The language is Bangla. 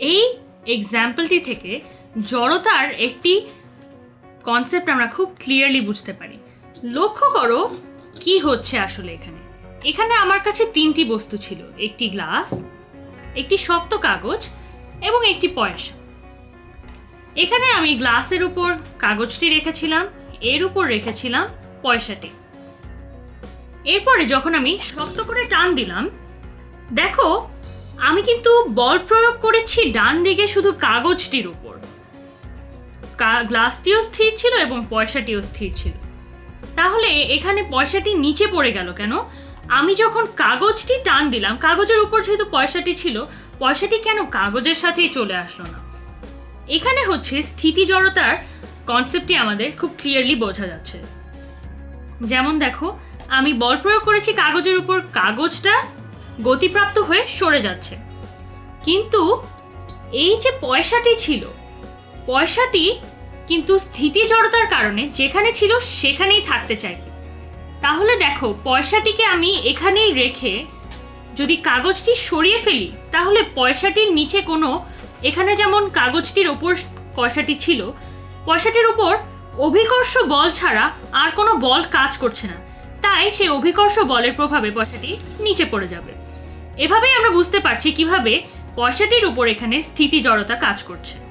এই এক্সাম্পলটি থেকে জড়তার একটি কনসেপ্ট আমরা খুব ক্লিয়ারলি বুঝতে পারি। লক্ষ্য করো কি হচ্ছে আসলে এখানে। এখানে আমার কাছে তিনটি বস্তু ছিল, একটি গ্লাস একটি শক্ত কাগজ এবং একটি পয়সা। এখানে আমি গ্লাসের উপর কাগজটি রেখেছিলাম, এর উপর রেখেছিলাম পয়সাটি। এরপরে যখন আমি শক্ত করে টান দিলাম, দেখো আমি কিন্তু বল প্রয়োগ করেছি ডান দিকে শুধু কাগজটির উপর। গ্লাসটিও স্থির ছিল এবং পয়সাটিও স্থির ছিল। তাহলে এখানে পয়সাটি নিচে পড়ে গেল কেন? আমি যখন কাগজটি টান দিলাম, কাগজের উপর যেহেতু পয়সাটি ছিল, পয়সাটি কেন কাগজের সাথেই চলে আসলো না? এখানে হচ্ছে স্থিতি জড়তার কনসেপ্টটি আমাদের খুব ক্লিয়ারলি বোঝা যাচ্ছে। যেমন দেখো, আমি বল প্রয়োগ করেছি কাগজের উপর, কাগজটা গতিপ্রাপ্ত হয়ে সরে যাচ্ছে। কিন্তু এই যে পয়সাটি ছিল, পয়সাটি কিন্তু স্থিতি জড়তার কারণে যেখানে ছিল সেখানেই থাকতে চাইবে। তাহলে দেখো, পয়সাটিকে আমি এখানেই রেখে যদি কাগজটি সরিয়ে ফেলি, তাহলে পয়সাটির নিচে কোনো, এখানে যেমন কাগজটির ওপর পয়সাটি ছিল, পয়সাটির উপর অভিকর্ষ বল ছাড়া আর কোনো বল কাজ করছে না। তাই সেই অভিকর্ষ বলের প্রভাবে পয়সাটি নিচে পড়ে যাবে। এভাবেই আমরা বুঝতে পারছি কীভাবে পয়সাটির উপর এখানে স্থিতি জড়তা কাজ করছে।